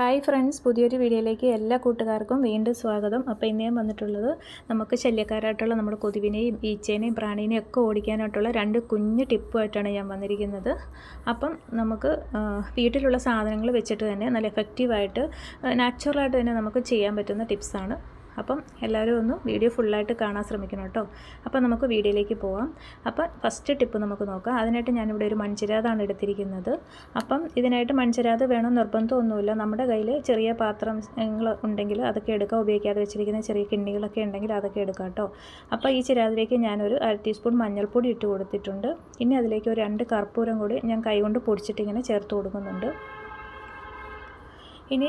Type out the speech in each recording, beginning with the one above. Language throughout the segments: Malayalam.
ഹായ് ഫ്രണ്ട്സ് പുതിയൊരു വീഡിയോയിലേക്ക് എല്ലാ കൂട്ടുകാർക്കും വീണ്ടും സ്വാഗതം. അപ്പോൾ ഇന്ന് വന്നിട്ടുള്ളത് നമുക്ക് ശല്യക്കാരായിട്ടുള്ള നമ്മുടെ കൊതുവിനെയും ഈച്ചേനെയും പ്രാണീനെയും ഒക്കെ ഓടിക്കാനായിട്ടുള്ള രണ്ട് കുഞ്ഞ് ടിപ്പുമായിട്ടാണ് ഞാൻ വന്നിരിക്കുന്നത്. അപ്പം നമുക്ക് വീട്ടിലുള്ള സാധനങ്ങൾ വെച്ചിട്ട് തന്നെ നല്ല എഫക്റ്റീവായിട്ട് നാച്ചുറലായിട്ട് തന്നെ നമുക്ക് ചെയ്യാൻ പറ്റുന്ന ടിപ്സാണ്. അപ്പം എല്ലാവരും ഒന്ന് വീഡിയോ ഫുള്ളായിട്ട് കാണാൻ ശ്രമിക്കണം കേട്ടോ. അപ്പം നമുക്ക് വീഡിയോയിലേക്ക് പോവാം. അപ്പം ഫസ്റ്റ് ടിപ്പ് നമുക്ക് നോക്കാം. അതിനായിട്ട് ഞാനിവിടെ ഒരു മൺചിരാതാണ് എടുത്തിരിക്കുന്നത്. അപ്പം ഇതിനായിട്ട് മൺചിരാത് വേണം നിർബന്ധമൊന്നുമില്ല. നമ്മുടെ കയ്യിൽ ചെറിയ പാത്രങ്ങൾ ഉണ്ടെങ്കിൽ അതൊക്കെ എടുക്കാം ഉപയോഗിക്കാതെ വെച്ചിരിക്കുന്ന ചെറിയ കിണ്ണികളൊക്കെ ഉണ്ടെങ്കിൽ അതൊക്കെ എടുക്കാം കേട്ടോ. അപ്പം ഈ ചിരാതിലേക്ക് ഞാനൊരു അര ടീസ്പൂൺ മഞ്ഞൾപ്പൊടി ഇട്ട് കൊടുത്തിട്ടുണ്ട്. ഇനി അതിലേക്ക് ഒരു രണ്ട് കർപ്പൂരം കൂടി ഞാൻ കൈകൊണ്ട് പൊടിച്ചിട്ട് ഇങ്ങനെ ചേർത്ത് കൊടുക്കുന്നുണ്ട്. ഇനി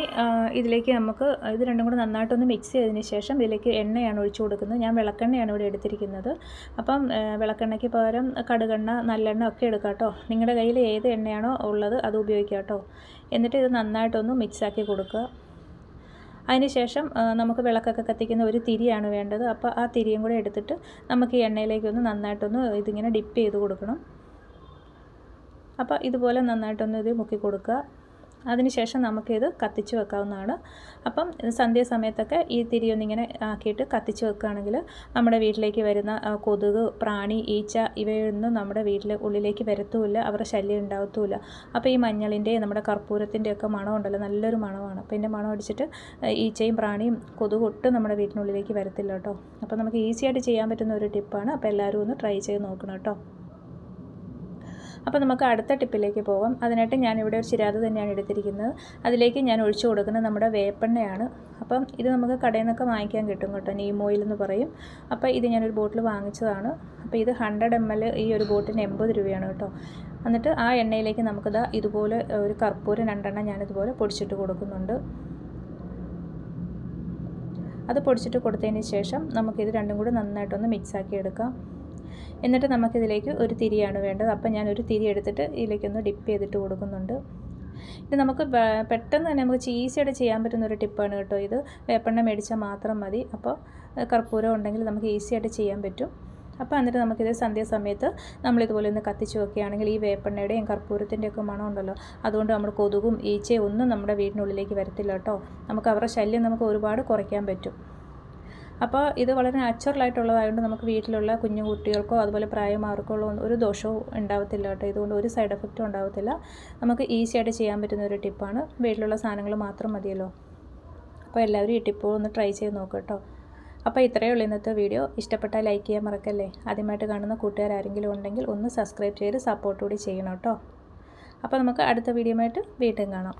ഇതിലേക്ക് നമുക്ക് ഇത് രണ്ടും കൂടെ നന്നായിട്ടൊന്ന് മിക്സ് ചെയ്തതിന് ശേഷം ഇതിലേക്ക് എണ്ണയാണ് ഒഴിച്ചു കൊടുക്കുന്നത്. ഞാൻ വിളക്കെണ്ണയാണ് ഇവിടെ എടുത്തിരിക്കുന്നത്. അപ്പം വിളക്കെണ്ണയ്ക്ക് പകരം കടുകെണ്ണ നല്ലെണ്ണ ഒക്കെ എടുക്കാം കേട്ടോ. നിങ്ങളുടെ കയ്യിൽ ഏത് എണ്ണയാണോ ഉള്ളത് അത് ഉപയോഗിക്കാം കേട്ടോ. എന്നിട്ട് ഇത് നന്നായിട്ടൊന്ന് മിക്സാക്കി കൊടുക്കുക. അതിനുശേഷം നമുക്ക് വിളക്കൊക്കെ കത്തിക്കുന്ന ഒരു തിരിയാണ് വേണ്ടത്. അപ്പോൾ ആ തിരിയും കൂടെ എടുത്തിട്ട് നമുക്ക് ഈ എണ്ണയിലേക്കൊന്ന് നന്നായിട്ടൊന്ന് ഇതിങ്ങനെ ഡിപ്പ് ചെയ്ത് കൊടുക്കണം. അപ്പോൾ ഇതുപോലെ നന്നായിട്ടൊന്ന് ഇത് മുക്കി കൊടുക്കുക. അതിനുശേഷം നമുക്കിത് കത്തിച്ച് വെക്കാവുന്നതാണ്. അപ്പം സന്ധ്യാസമയത്തൊക്കെ ഈ തിരിയൊന്നിങ്ങനെ ആക്കിയിട്ട് കത്തിച്ച് വെക്കുകയാണെങ്കിൽ നമ്മുടെ വീട്ടിലേക്ക് വരുന്ന കൊതുക് പ്രാണി ഈച്ച ഇവയൊന്നും നമ്മുടെ വീട്ടിൽ ഉള്ളിലേക്ക് വരത്തുമില്ല. അവരുടെ ശല്യം ഉണ്ടാകത്തുമില്ല. അപ്പോൾ ഈ മഞ്ഞളിന്റെ നമ്മുടെ കർപ്പൂരത്തിന്റെ ഒക്കെ മണം ഉണ്ടല്ലോ നല്ലൊരു മണമാണ്. അപ്പോൾ ഇതിന്റെ മണം അടിച്ചിട്ട് ഈച്ചയും പ്രാണിയും കൊതുക് ഒട്ടും നമ്മുടെ വീട്ടിനുള്ളിലേക്ക് വരത്തില്ല കേട്ടോ. അപ്പോൾ നമുക്ക് ഈസിയായിട്ട് ചെയ്യാൻ പറ്റുന്ന ഒരു ടിപ്പാണ്. അപ്പോൾ എല്ലാവരും ഒന്ന് ട്രൈ ചെയ്ത് നോക്കണം കേട്ടോ. അപ്പോൾ നമുക്ക് അടുത്ത ടിപ്പിലേക്ക് പോകാം അതിനായിട്ട് ഞാനിവിടെ ഒരു ചിരാത് തന്നെയാണ് എടുത്തിരിക്കുന്നത്. അതിലേക്ക് ഞാൻ ഒഴിച്ചു കൊടുക്കുന്നത് നമ്മുടെ വേപ്പെണ്ണയാണ്. അപ്പം ഇത് നമുക്ക് കടയിൽ നിന്നൊക്കെ വാങ്ങിക്കാൻ കിട്ടും കേട്ടോ നീം ഓയിൽ എന്ന് പറയും. അപ്പോൾ ഇത് ഞാനൊരു ബോട്ടിൽ വാങ്ങിച്ചതാണ്. അപ്പോൾ ഇത് ഹൺഡ്രഡ് എം എൽ ഈ ഒരു ബോട്ടിന് എൺപത് രൂപയാണ് കേട്ടോ. എന്നിട്ട് ആ എണ്ണയിലേക്ക് നമുക്കിത് ഇതുപോലെ ഒരു കർപ്പൂരം രണ്ടെണ്ണം ഞാനിതുപോലെ പൊടിച്ചിട്ട് കൊടുക്കുന്നുണ്ട്. അത് പൊടിച്ചിട്ട് കൊടുത്തതിന് ശേഷം നമുക്കിത് രണ്ടും കൂടി നന്നായിട്ടൊന്ന് മിക്സാക്കി എടുക്കാം. എന്നിട്ട് നമുക്കിതിലേക്ക് ഒരു തിരിയാണ് വേണ്ടത്. അപ്പം ഞാൻ ഒരു തിരി എടുത്തിട്ട് ഇതിലേക്കൊന്ന് ഡിപ്പ് ചെയ്തിട്ട് കൊടുക്കുന്നുണ്ട്. ഇത് നമുക്ക് പെട്ടെന്ന് തന്നെ നമുക്ക് ഈസിയായിട്ട് ചെയ്യാൻ പറ്റുന്ന ഒരു ടിപ്പാണ് കേട്ടോ ഇത്. വേപ്പെണ്ണ മേടിച്ചാൽ മാത്രം മതി. അപ്പോൾ കർപ്പൂരം ഉണ്ടെങ്കിൽ നമുക്ക് ഈസിയായിട്ട് ചെയ്യാൻ പറ്റും. അപ്പോൾ എന്നിട്ട് നമുക്കിത് സന്ധ്യാസമയത്ത് നമ്മളിതുപോലെ ഒന്ന് കത്തിച്ച് വെക്കുകയാണെങ്കിൽ ഈ വേപ്പെണ്ണയുടെയും കർപ്പൂരത്തിന്റെയൊക്കെ മണം ഉണ്ടല്ലോ അതുകൊണ്ട് നമ്മുടെ കൊതുകും ഈച്ചയും ഒന്നും നമ്മുടെ വീടിനുള്ളിലേക്ക് വരത്തില്ല കേട്ടോ. നമുക്ക് അവരുടെ ശല്യം നമുക്ക് ഒരുപാട് കുറയ്ക്കാൻ പറ്റും. അപ്പോൾ ഇത് വളരെ നാച്ചുറൽ നാച്ചുറലായിട്ടുള്ളതായതുകൊണ്ട് നമുക്ക് വീട്ടിലുള്ള കുഞ്ഞു കുട്ടികൾക്കോ അതുപോലെ പ്രായമാർക്കോ ഉള്ള ഒരു ദോഷവും ഉണ്ടാവത്തില്ല കേട്ടോ. ഇതുകൊണ്ട് ഒരു സൈഡ് എഫക്റ്റും ഉണ്ടാവത്തില്ല. നമുക്ക് ഈസി ആയിട്ട് ചെയ്യാൻ പറ്റുന്ന ഒരു ടിപ്പാണ് വീട്ടിലുള്ള സാധനങ്ങൾ മാത്രം മതിയല്ലോ. അപ്പോൾ എല്ലാവരും ഈ ടിപ്പ് ഒന്ന് ട്രൈ ചെയ്ത് നോക്കുക കേട്ടോ. അപ്പോൾ ഇത്രയേ ഉള്ളൂ ഇന്നത്തെ വീഡിയോ ഇഷ്ടപ്പെട്ടാൽ ലൈക്ക് ചെയ്യാൻ മറക്കല്ലേ? ആദ്യമായിട്ട് കാണുന്ന കൂട്ടുകാർ ആരെങ്കിലും ഉണ്ടെങ്കിൽ ഒന്ന് സബ്സ്ക്രൈബ് ചെയ്ത് സപ്പോർട്ട് കൂടി ചെയ്യണം കേട്ടോ. അപ്പോൾ നമുക്ക് അടുത്ത വീഡിയോ ആയിട്ട് വീണ്ടും കാണാം.